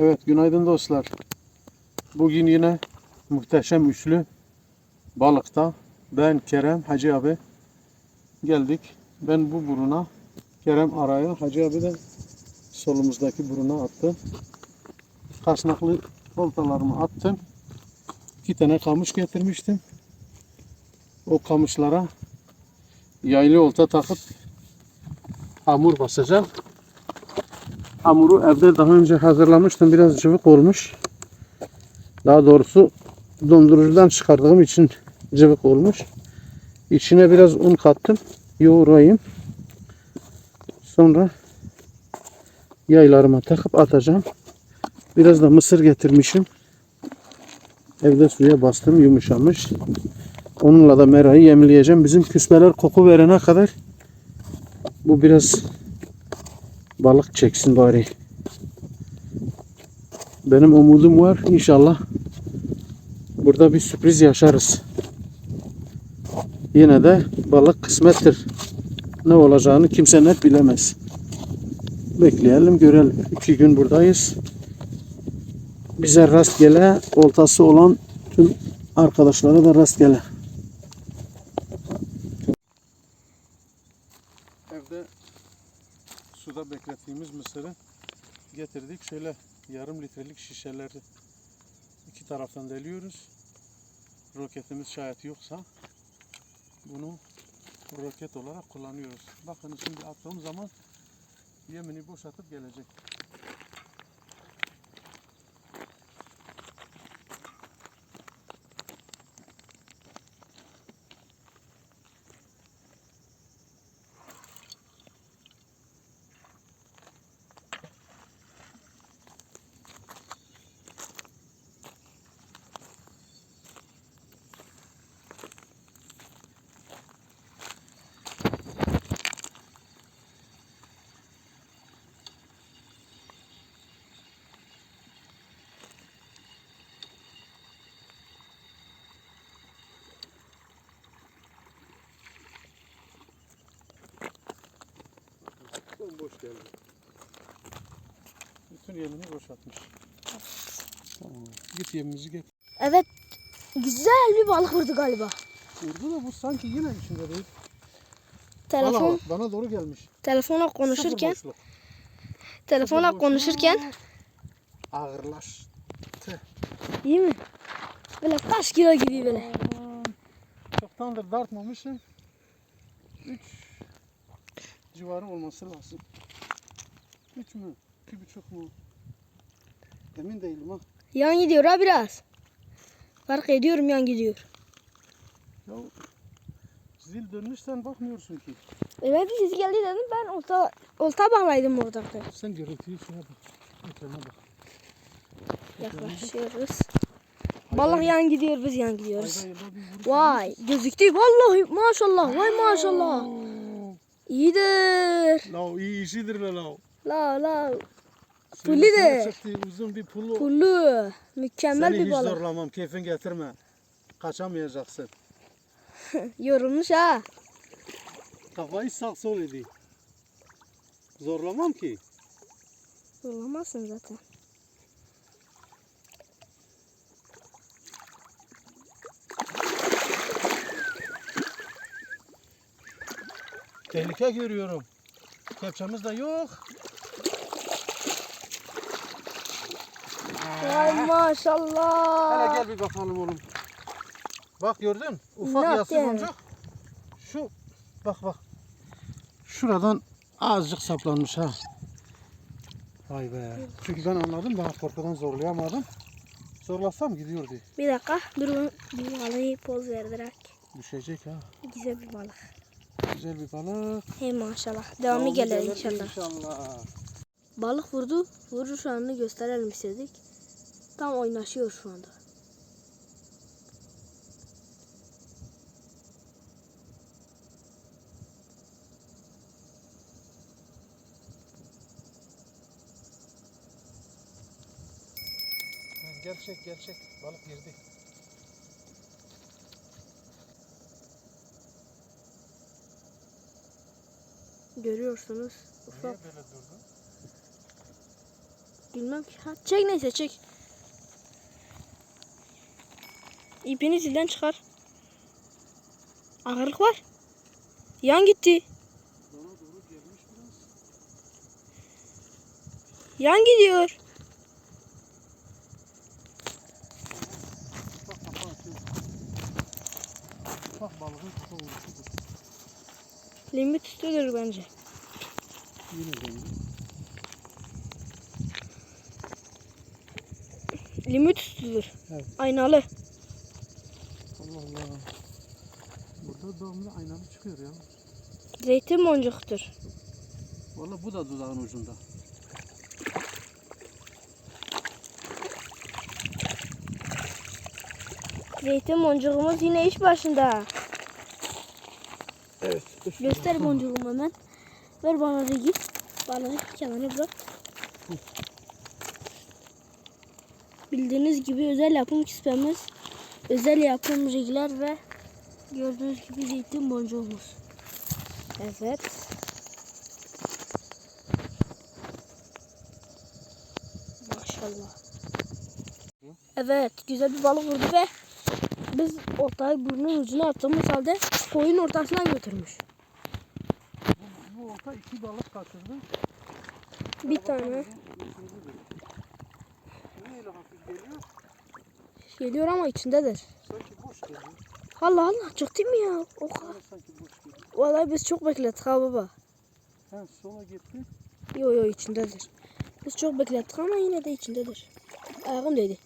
Evet günaydın dostlar. Bugün yine muhteşem üçlü balıkta ben Kerem Hacı abi geldik. Ben bu buruna Kerem araya Hacı abi de solumuzdaki buruna attı. Kasnaklı oltalarımı attım. İki tane kamış getirmiştim. O kamışlara yaylı olta takıp hamur basacağım. Hamuru evde daha önce hazırlamıştım. Biraz cıvık olmuş. Daha doğrusu dondurucudan çıkardığım için cıvık olmuş. İçine biraz un kattım. Yoğurayım. Sonra yaylarıma takıp atacağım. Biraz da mısır getirmişim. Evde suya bastım yumuşamış. Onunla da merayı yemleyeceğim. Bizim küsmeler koku verene kadar bu biraz balık çeksin bari. Benim umudum var. İnşallah burada bir sürpriz yaşarız. Yine de balık kısmettir. Ne olacağını kimse net bilemez. Bekleyelim görelim. İki gün buradayız. Bize rastgele oltası olan tüm arkadaşlara da rastgele. Evde Şöyle yarım litrelik şişeleri iki taraftan deliyoruz. Roketimiz şayet yoksa bunu roket olarak kullanıyoruz. Bakın şimdi attığım zaman yemini boşaltıp gelecek. Bomboş geldi. Bütün yemini boşaltmış. Tamam. Git yemimizi get. Evet. Güzel bir balık vurdu galiba. Vurdu da bu sanki yine içinde değil. Telefon Bana, bak, bana doğru gelmiş. telefona Sıfır konuşurken boşluk. konuşurken Ağırlaş. iyi mi? Böyle kaç kilo gibi böyle. Çoktandır dartmamışım. 3 civarı olması lazım. 3 mü? 2,5 mu? Emin değilim ha. Yan gidiyor ha biraz. Fark ediyorum yan gidiyor. Ya zil dönmüşsen bakmıyorsun ki. Evet siz geldi dedim ben olta, olta bağlaydım orada. Sen görüntüyü şuna bak. Ekrana bak. Yaklaşıyoruz. Balık yan gidiyor biz yan gidiyoruz. Vay gözüktü vallahi maşallah vay maşallah. İyidir. Lav iyi işidir lav. La la Suyun Pulli üstüne de. çıktı, uzun bir pulu. pullu. Mükemmel Seni bir hiç balık. zorlamam. Keyfin getirme. Kaçamayacaksın. Yorulmuş ha. Kafayı sağ sol edeyim. Zorlamam ki. Zorlamazsın zaten. Tehlike görüyorum. Kepçemiz de yok. Vay maşallah. Hele gel bir bakalım oğlum. Bak gördün? Ufak Ne yassı boncuk. Şu bak bak. Şuradan azıcık saplanmış ha. Vay be. Çünkü ben anladım daha korkudan zorlayamadım. Zorlasam gidiyordu. Bir dakika durun. Bir balığı poz verdirek. Düşecek ha. Güzel bir balık. Güzel bir balık. Hey maşallah. Devamı gelir inşallah. İnşallah. Balık vurdu. Vuruş anını gösterelim istedik. Tam oynaşıyor şu anda. Gerçek gerçek. Balık girdi. Görüyorsunuz. Niye Ufak böyle durdu? Bilmem ki. Ha, çek neyse çek. İpini zilden çıkar. Ağırlık var. Yan gitti. Yan gidiyor. Bak balığın vuruşudur. Limit üstüdür bence. Limit üstüdür. Evet. Aynalı. Allah Allah. Burada devamlı aynalı çıkıyor ya. Zeytin boncuktur. Vallahi bu da dudağın ucunda. Zeytin boncuğumuz yine iş başında. Evet. Göster boncuğumu hemen. Ver bana da git. Balığı kenara bırak. Bildiğiniz gibi özel yapım küspemiz. Özel yapım regler ve gördüğünüz gibi zeytin boncuğumuz. Evet. Maşallah. Evet güzel bir balık vurdu ve biz oltayı burnun ucuna attığımız halde koyun ortasından götürmüş. Bu, bu olta iki balık kaçırdı. Bir tane. Geliyor? Geliyor ama içindedir. Sanki boş geliyor. Allah Allah çıktı mı ya? O kadar. Vallahi biz çok beklettik ha baba. Ha sola gitti. Yo yo içindedir. Biz çok beklettik ama yine de içindedir. Ayağım dedi.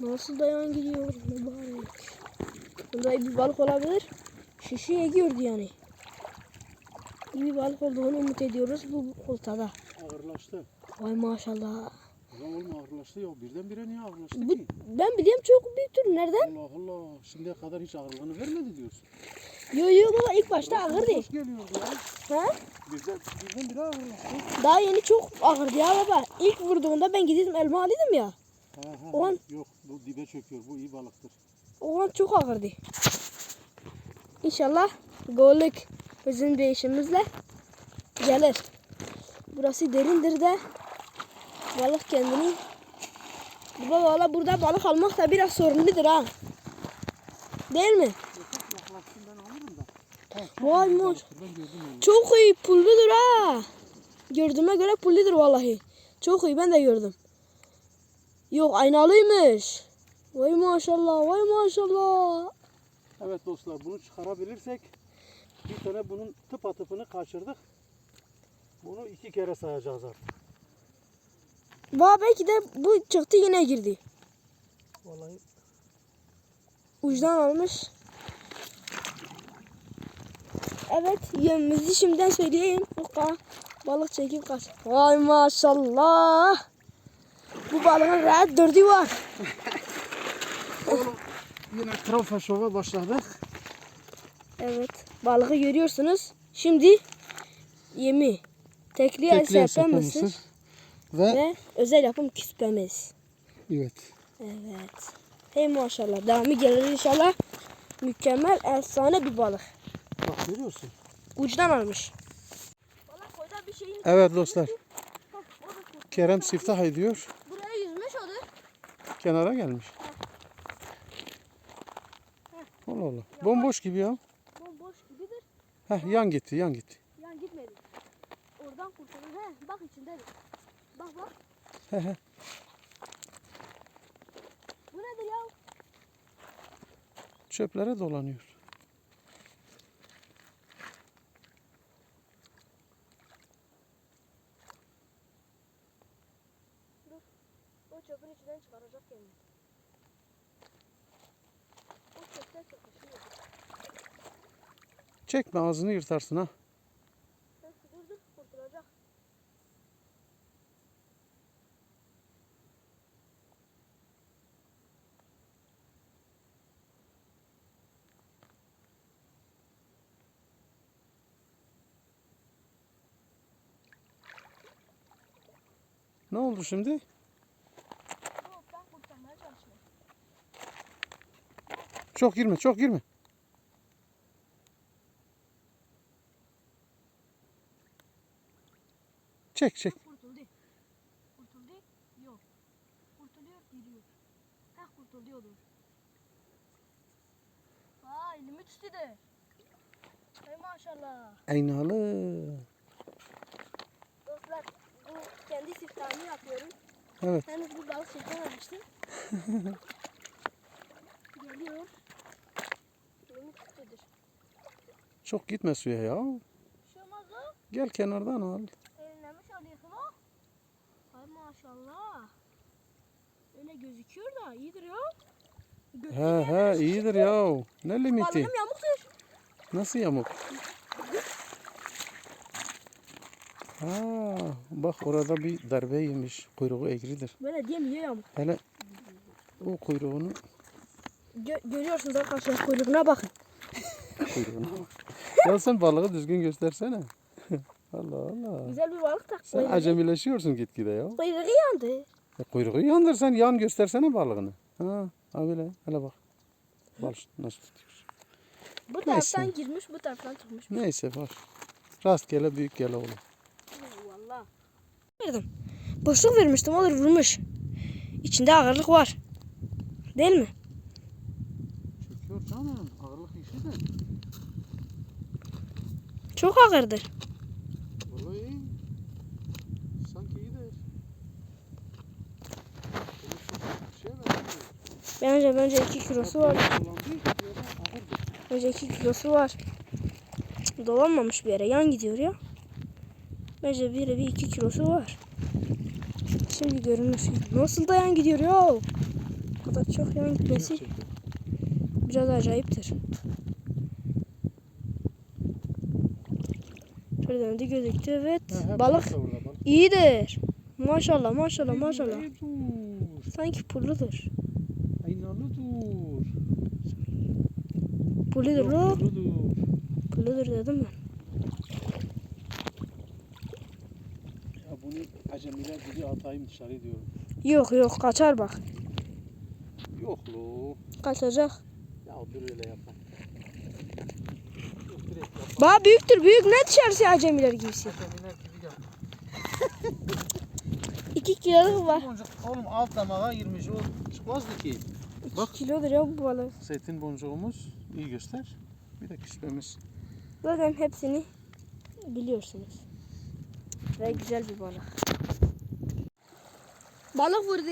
Nasıl dayan gidiyor mübarek. Bunda iyi bir balık olabilir. Şişeye girdi yani. İyi bir balık olduğunu umut ediyoruz bu oltada. Ağırlaştı. Vay maşallah. Ulan oğlum ağırlaştı ya. Birdenbire niye ağırlaştı Bu, ki? ben biliyorum çok büyüktür. Nereden? Allah Allah. Şimdiye kadar hiç ağırlığını vermedi diyorsun. Yo yo baba ilk başta ağırdı. Boş geliyordu ya. Ha? Birden, birdenbire ağırlaştı. Daha yeni çok ağırdı ya baba. İlk vurduğunda ben gidiyordum elma alıyordum ya. Ha, ha, O an- Yok bu dibe çöküyor. Bu iyi balıktır. O an çok ağırdı. İnşallah gollük bizim değişimimizle gelir. Burası derindir de balık kendini Baba valla burada balık almak da biraz sorunludur ha. Değil mi? Vay onu. Çok iyi pulludur ha. Gördüğüme göre pulludur vallahi. Çok iyi ben de gördüm. Yok aynalıymış. Vay maşallah vay maşallah. Evet dostlar bunu çıkarabilirsek bir tane bunun tıp atıpını kaçırdık. Bunu iki kere sayacağız artık. Baba belki de bu çıktı yine girdi. Vallahi Uçtan almış. Evet yemimizi şimdiden söyleyeyim. Balık çekip kaç. Vay maşallah. Bu balığın rahat dördü var. yine trofe şova başladık. Evet balığı görüyorsunuz. Şimdi yemi. Serpen mısır mısır. Ve ve özel yapım küspemiz. evet. Evet. Hey maşallah. Devamı gelir inşallah. Mükemmel, efsane bir balık. Bak görüyorsun. Uçtan almış. bir şeyin Evet dostlar. Kerem siftah ediyor. buraya yüzmüş o da. Kenara gelmiş. Allah Allah. Bomboş gibi ya. Bomboş gibidir. Heh, yan gitti yan gitti. Yan gitmedi. Oradan kurtulur. He bak içindedir. Bak bak. He he. Bu nedir ya? Çöplere dolanıyor. O çöpün içinden çıkaracak kendini. O çöpler çöpüşüyor. Çekme ağzını yırtarsın ha. Ne oldu şimdi? Çok girme çok girme. Çek çek. Kurtuldu. Kurtuldu. Yok. Kurtuluyor, gidiyor. Heh kurtuluyordu. Aa elimi tuttu de. Hey maşallah. Aynalı. Dostlar bu kendi siftahımı yapıyorum. Evet. Henüz bu balık çekememiştim. Geliyor. Elimi tuttudur. Çok gitme suya ya. Olmaz o. Gel kenardan al. Maşallah. Öyle gözüküyor da iyidir ya. He he iyidir ya. Ne limiti? Balığım yamuktur. Nasıl yamuk? Ha, bak orada bir darbe yemiş. Kuyruğu eğridir. Böyle diyemiyor yamuk. Hele o kuyruğunu Gö- görüyorsunuz arkadaşlar kuyruğuna bakın. kuyruğuna. ya sen balığı düzgün göstersene. Allah Allah. Güzel bir balık tak. Sen Kuyruğu, acemileşiyorsun gitgide ya. kuyruğu yandı. E, kuyruğu yandır sen yan göstersene balığını. Ha, ha böyle hele bak. Bal nasıl tutuyor. Bu taraftan girmiş bu taraftan çıkmış. Neyse bak. Rastgele büyük gele oğlum. Valla. Verdim. Boşluk vermiştim olur vurmuş. İçinde ağırlık var. Değil mi? Çöküyor canım. Ağırlık işi de. Çok ağırdır. Vallahi iyi. Sanki iyidir. Şey Bence bence 2 kilosu var. Bence 2 kilosu var. Dolanmamış bir yere. Yan gidiyor ya. Bence bir bir 2 kilosu var. Şimdi görünür. Nasıl da yan gidiyor ya? O kadar çok yan gitmesi biraz acayiptir. Şöyle döndü gözüktü evet. Balık iyidir. Maşallah maşallah maşallah. Sanki pulludur. Aynalı dur. Pulludur lo. Dur, dur. Pulludur dedim ben. Ya bunu acemiler gibi atayım dışarı diyorum. Yok yok kaçar bak. Yok lo. Kaçacak. Ya dur öyle yapma. Ba büyüktür büyük ne dışarısı acemiler gibisi. Acemiler gibi yap. 2 kiloluk var. Oğlum alt damağa girmiş o çıkmazdı ki. 2 kilodur ya bu balık. Zeytin boncuğumuz iyi göster. Bir de küspemiz. Zaten hepsini biliyorsunuz. Ve güzel bir balık. Balık vurdu.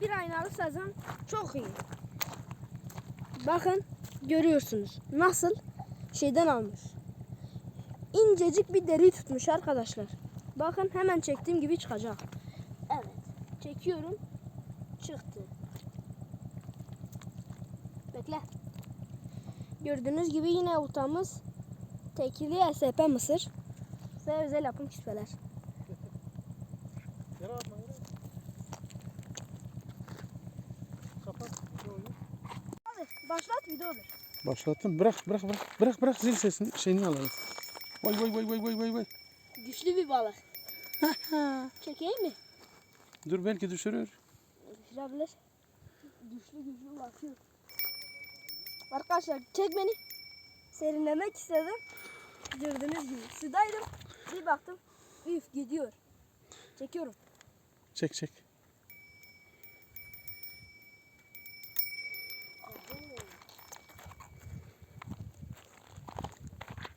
Bir aynalı sazan çok iyi. Bakın görüyorsunuz nasıl şeyden almış. İncecik bir deri tutmuş arkadaşlar. Bakın hemen çektiğim gibi çıkacak. Evet çekiyorum çıktı. Bekle. Gördüğünüz gibi yine oltamız tekili SP mısır ve özel yapım küspeler. Yere atma yere. Kapat. Hadi videodur. Başlattım. Bırak bırak bırak. Bırak bırak zil sesini şeyini alalım. Vay vay vay vay vay vay vay. Güçlü bir balık. Çekeyim mi? Dur belki düşürür. Düşürebilir. Güçlü güçlü bakıyor. Arkadaşlar çek beni. Serinlemek istedim. Gördüğünüz gibi sudaydım. Bir baktım. Üf gidiyor. Çekiyorum. Çek çek.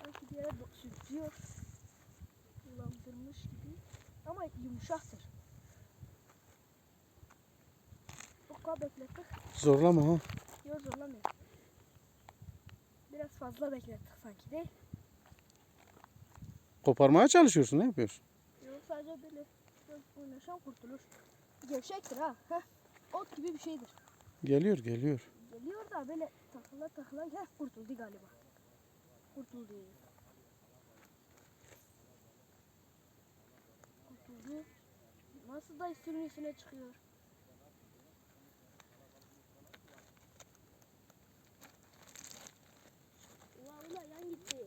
Sanki bir yere do- sürtüyor. Bulandırmış gibi. Ama yumuşaktır. Bu kadar beklettik. Zorlama ha. Yok zorlamıyor. Biraz fazla beklettik sanki değil. Koparmaya çalışıyorsun. Ne yapıyorsun? Yok sadece böyle oynaşan kurtulur. Gevşektir ha. Heh. Ot gibi bir şeydir. Geliyor geliyor. Geliyor da böyle takıla takıla heh, kurtuldu galiba. Kurtuldu. Nasıl da suyun üstüne çıkıyor. Ulan ulan yan gitti.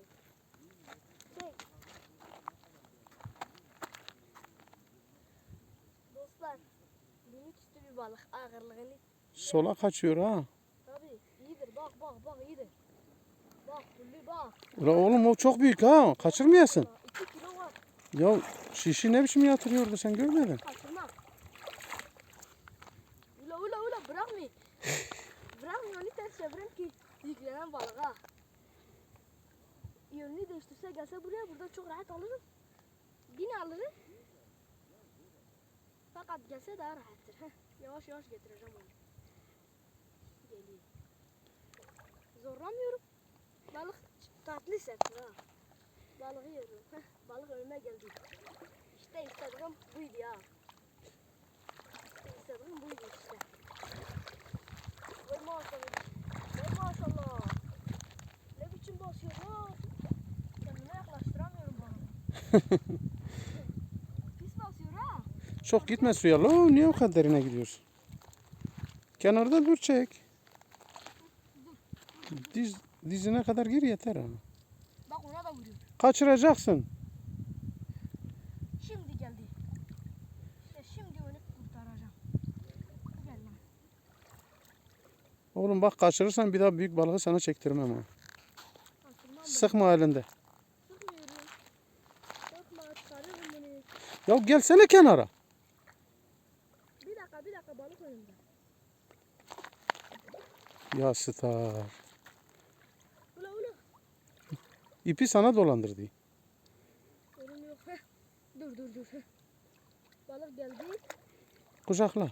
Şey. Dostlar, minik üstü bir balık ağırlığını Sola kaçıyor ha. Tabii iyidir bak bak bak iyidir. Bak kulli bak. Ula oğlum o çok büyük ha. Kaçırmayasın. 2 kilo var. Ya şişi ne biçim yatırıyordu sen görmedin. Ula ula ula bırakmayın. Bırakmayın onu ters çevirin ki yüklenen balığa. Yönünü değiştirse gelse buraya burada çok rahat alırım. Yine alırım. Fakat gelse daha rahattır. Yavaş yavaş getireceğim onu. Geliyor. Zorlamıyorum. Balık tatlı serttir ha. Balığı yiyorum. Heh, balık önüme geldi. İşte istediğim buydu ya. İstediğim buydu işte. Vay maşallah. Vay maşallah. Ne biçim basıyor ha. Kendime yaklaştıramıyorum balığı. Pis basıyor ha. Çok gitme suya lo. Niye o kadar derine gidiyorsun? Kenarda dur çek. Diz, dizine kadar gir yeter ha. Bak ona da vuruyor. Kaçıracaksın. Şimdi geldi. İşte şimdi onu kurtaracağım. Gel lan. Oğlum bak kaçırırsan bir daha büyük balığı sana çektirmem ha. Sıkma elinde. Sıkmıyorum. Sıkma çıkarırım bunu. Ya gelsene kenara. Bir dakika bir dakika balık önümde. Ya star. Ula ula. İpi sana dolandırdı. Sorun yok. Heh. Dur dur dur. Heh. Balık geldi. Kucakla.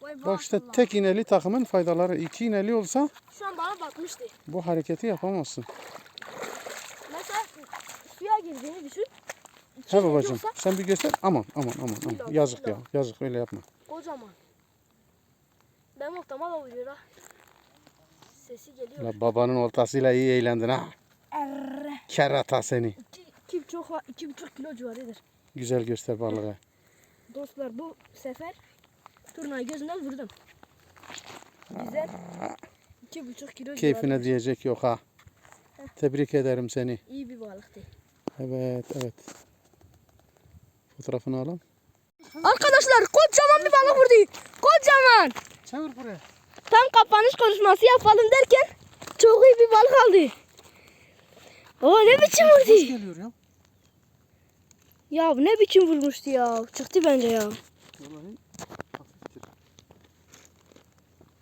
Vay Bak işte maşallah. tek iğneli takımın faydaları. iki iğneli olsa Şu an bana batmıştı. bu hareketi yapamazsın. Mesela suya girdiğini düşün. İki He babacığım yoksa sen bir göster. Aman aman aman. aman. Yazık ya. Yazık öyle yapma. kocaman. Ben da vuruyor ha. Sesi geliyor. La babanın oltasıyla iyi eğlendin ha. Erre. Kerata seni. İki, iki, buçuk, var- iki buçuk kilo civarıdır. Güzel göster balığı. Dostlar bu sefer turnayı gözünden vurdum. Güzel. İki buçuk kilo Keyfine civarıdır. diyecek yok ha. Tebrik ederim seni. İyi bir balıktı. Evet evet. Fotoğrafını alalım. Arkadaşlar kocaman bir balık vurdu. Kocaman. Çevir buraya. Tam kapanış konuşması yapalım derken çok iyi bir balık aldı. O ne biçim vurdu? geliyor ya. Ya ne biçim vurmuştu ya. Çıktı bence ya. Vallahi.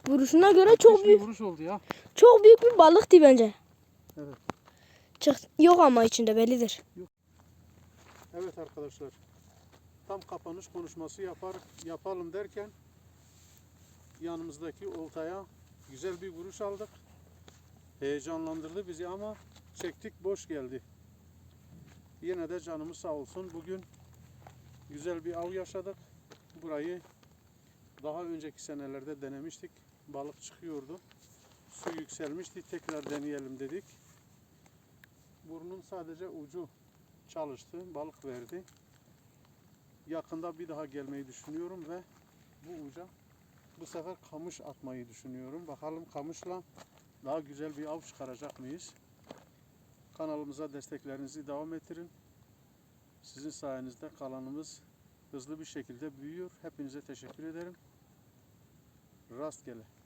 Vuruşuna göre çok büyük vuruş oldu ya. çok büyük bir balıktı bence. Evet. Çık yok ama içinde bellidir. Evet arkadaşlar. Tam kapanış konuşması yapar yapalım derken yanımızdaki oltaya güzel bir vuruş aldık. Heyecanlandırdı bizi ama çektik boş geldi. Yine de canımız sağ olsun. Bugün güzel bir av yaşadık. Burayı daha önceki senelerde denemiştik. balık çıkıyordu. Su yükselmişti. Tekrar deneyelim dedik. Burnun sadece ucu çalıştı. Balık verdi. Yakında bir daha gelmeyi düşünüyorum ve bu uca bu sefer kamış atmayı düşünüyorum. Bakalım kamışla daha güzel bir av çıkaracak mıyız? Kanalımıza desteklerinizi devam ettirin. Sizin sayenizde kanalımız hızlı bir şekilde büyüyor. Hepinize teşekkür ederim. Rastgele.